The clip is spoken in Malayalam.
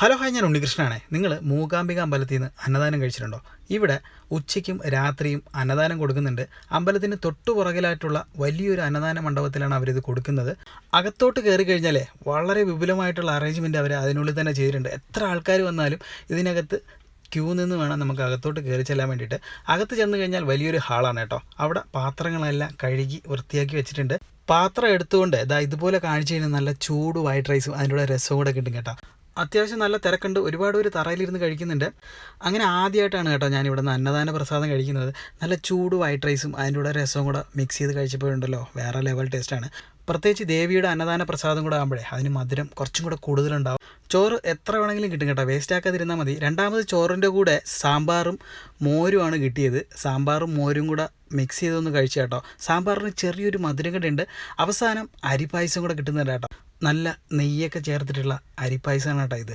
ഹലോ ഹായ് ഞാൻ ഉണ്ണികൃഷ്ണനാണേ. നിങ്ങൾ മൂകാംബിക അമ്പലത്തിൽ നിന്ന് അന്നദാനം കഴിച്ചിട്ടുണ്ടോ? ഇവിടെ ഉച്ചയ്ക്കും രാത്രിയും അന്നദാനം കൊടുക്കുന്നുണ്ട്. അമ്പലത്തിന് തൊട്ടു പുറകിലായിട്ടുള്ള വലിയൊരു അന്നദാന മണ്ഡപത്തിലാണ് അവരിത് കൊടുക്കുന്നത്. അകത്തോട്ട് കയറി കഴിഞ്ഞാലേ വളരെ വിപുലമായിട്ടുള്ള അറേഞ്ച്മെന്റ് അവർ അതിനുള്ളിൽ തന്നെ ചെയ്തിട്ടുണ്ട്. എത്ര ആൾക്കാർ വന്നാലും ഇതിനകത്ത് ക്യൂ നിന്ന് വേണം നമുക്ക് അകത്തോട്ട് കയറി ചെല്ലാൻ വേണ്ടിയിട്ട്. അകത്ത് ചെന്ന് കഴിഞ്ഞാൽ വലിയൊരു ഹാളാണ് കേട്ടോ. അവിടെ പാത്രങ്ങളെല്ലാം കഴുകി വൃത്തിയാക്കി വെച്ചിട്ടുണ്ട്. പാത്രം എടുത്തുകൊണ്ട് ഇതാ ഇതുപോലെ കാണിച്ചു കഴിഞ്ഞാൽ നല്ല ചൂട് വൈറ്റ് റൈസും അതിന്റെ കൂടെ രസവും കൂടെ കിട്ടും കേട്ടോ. അത്യാവശ്യം നല്ല തിരക്കുണ്ട്. ഒരുപാട് പേര് തറയിലിരുന്ന് കഴിക്കുന്നുണ്ട്. അങ്ങനെ ആദ്യമായിട്ടാണ് കേട്ടോ ഞാൻ ഇവിടെ നിന്ന് അന്നദാന പ്രസാദം കഴിക്കുന്നത്. നല്ല ചൂട് വൈറ്റ് റൈസും അതിന്റെ കൂടെ രസവും കൂടെ മിക്സ് ചെയ്ത് കഴിച്ചപ്പോഴുണ്ടല്ലോ. വേറെ ലെവൽ ടേസ്റ്റാണ് പ്രത്യേകിച്ച് ദേവിയുടെ അന്നദാന പ്രസാദം കൂടെ ആകുമ്പോഴേ അതിന് മധുരം കുറച്ചും കൂടെ കൂടുതലുണ്ടാവും. ചോറ് എത്ര വേണമെങ്കിലും കിട്ടും കേട്ടോ. വേസ്റ്റ് ആക്കാതിരുന്നാൽ മതി. രണ്ടാമത് ചോറിന്റെ കൂടെ സാമ്പാറും മോരുമാണ് കിട്ടിയത്. സാമ്പാറും മോരും കൂടെ മിക്സ് ചെയ്തൊന്ന് കഴിച്ചു കേട്ടോ. സാമ്പാറിന് ചെറിയൊരു മധുരം കൂടെ ഉണ്ട്. അവസാനം അരിപ്പായസം കൂടെ കിട്ടുന്നുണ്ട് കേട്ടോ. നല്ല നെയ്യൊക്കെ ചേർത്തിട്ടുള്ള അരിപ്പായസമാണ് കേട്ടോ ഇത്.